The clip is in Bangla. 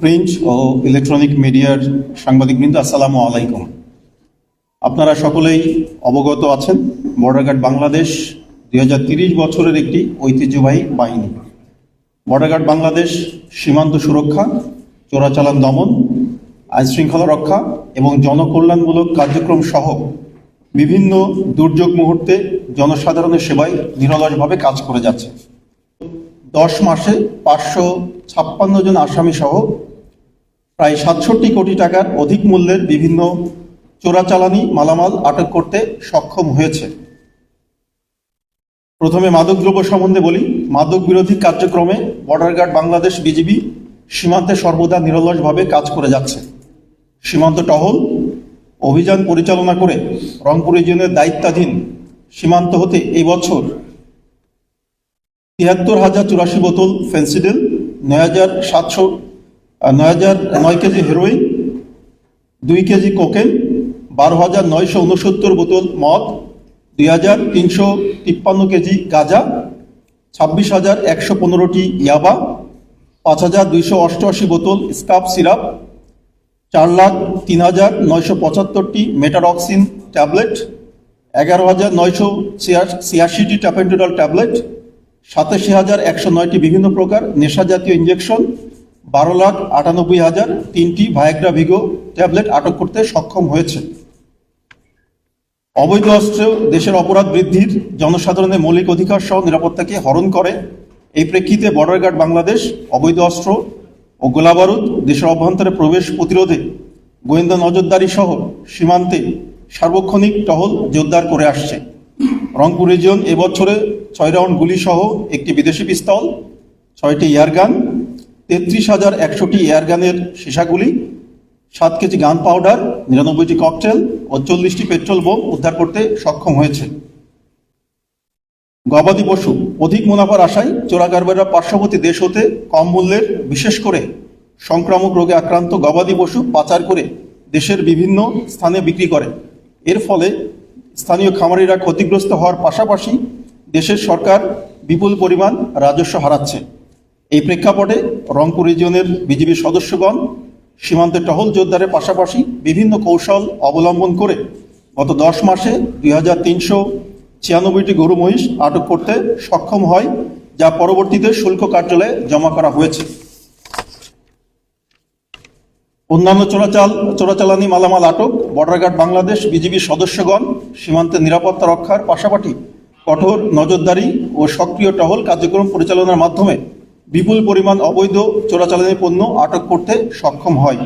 প্রিন্ট ও ইলেকট্রনিক মিডিয়ার সাংবাদিকবৃন্দ, আসসালামু আলাইকুম। আপনারা সকলেই অবগত আছেন বর্ডার গার্ড বাংলাদেশ দুই বছরের একটি ঐতিহ্যবাহী বাহিনী। বর্ডার বাংলাদেশ সীমান্ত সুরক্ষা, চোরাচালান দমন আইন শৃঙ্খলা রক্ষা এবং জনকল্যাণমূলক কার্যক্রম সহ বিভিন্ন দুর্যোগ মুহূর্তে জনসাধারণের সেবায় নিরলসভাবে কাজ করে যাচ্ছে। দশ মাসে পাঁচশো ছাপ্পান্ন জন আসামি সহ প্রায় সাতষট্টি কোটি টাকার অধিক মূল্যের বিভিন্ন চোরাচালানি মালামাল আটক করতে সক্ষম হয়েছে। প্রথমে মাদকদ্রব্য সম্বন্ধে বলি। মাদক বিরোধী কার্যক্রমে বর্ডার গার্ড বাংলাদেশ বিজিবি সীমান্তে সর্বদা নিরলসভাবে কাজ করে যাচ্ছে। সীমান্ত টহল, অভিযান পরিচালনা করে রংপুর রিজিয়নের দায়িত্বাধীন সীমান্ত হতে এই বছর তিয়াত্তর হাজার চুরাশি বোতল ফেন্সিডিল, নয় হাজার সাতশো নয় হাজার নয় কেজি হেরোইন, দুই কেজি কোকেন, বারো হাজার নয়শো উনসত্তর বোতল মদ, দুই হাজার তিনশো তিপ্পান্ন কেজি গাঁজা, ছাব্বিশ হাজার একশো পনেরোটি ইয়াবা, পাঁচ হাজার দুইশো অষ্টআশি বোতল স্কাপ সিরাপ, চার লাখ তিন হাজার নয়শো পঁচাত্তরটি মেটারক্সিন ট্যাবলেট, এগারো হাজার নয়শো ছিয়াশিটি ট্যাপেন্টোডল ট্যাবলেট সাতাশি হাজার একশো নয়টি বিভিন্ন প্রকার নেশা জাতীয় ইঞ্জেকশন বারো লাখ আটানব্বই হাজার তিনটি ভায়াগ্রা ভিগো ট্যাবলেট আটক করতে সক্ষম হয়েছে। অবৈধ অস্ত্র দেশের অপরাধ বৃদ্ধির জনসাধারণের মৌলিক অধিকার সহ নিরাপত্তাকে হরণ করে। এই প্রেক্ষিতে বর্ডার গার্ড বাংলাদেশ অবৈধ অস্ত্র ও গোলাবারুদ দেশের অভ্যন্তরে প্রবেশ প্রতিরোধে গোয়েন্দা নজরদারি সহ সীমান্তে সার্বক্ষণিক টহল জোরদার করে আসছে। রংপুর রিজিয়ন এবছরে ছয় রাউন্ড গুলি সহ একটি বিদেশি পিস্তল, ছয়টি এয়ারগান তেত্রিশ হাজার একশোটি এয়ারগানের সীসাগুলি সাত কেজি গান পাউডার নিরানব্বইটি ককটেল ও চল্লিশটি পেট্রোল বোম উদ্ধার করতে সক্ষম হয়েছে। গবাদি পশু, অধিক মুনাফার আশায় চোরাকারবাররা পার্শ্ববর্তী দেশ হতে কম মূল্যের, বিশেষ করে সংক্রামক রোগে আক্রান্ত গবাদি পশু পাচার করে দেশের বিভিন্ন স্থানে বিক্রি করে। এর ফলে স্থানীয় খামারিরা ক্ষতিগ্রস্ত হওয়ার পাশাপাশি দেশের সরকার বিপুল পরিমাণ রাজস্ব হারাচ্ছে। এই প্রেক্ষাপটে রংপুর রিজিয়নের বিজিবি সদস্যগণ, সীমান্তে টহল জোরদারের পাশাপাশি বিভিন্ন কৌশল অবলম্বন করে গত দশ মাসে দুই হাজার তিনশো ছিয়ানব্বইটি গরু মহিষ আটক করতে সক্ষম হয়, যা পরবর্তীতে শুল্ক কার্যালয়ে জমা করা হয়েছে। অন্যান্য চোরাচাল চোরাচালানি মালামাল আটক বর্ডার বাংলাদেশ বিজিবি সদস্যগণ, সীমান্তের নিরাপত্তা রক্ষার পাশাপাশি কঠোর নজরদারি ও সক্রিয় টহল কার্যক্রম পরিচালনার মাধ্যমে বিপুল পরিমাণ অবৈধ চোরাচালানি পণ্য আটক করতে সক্ষম হয়।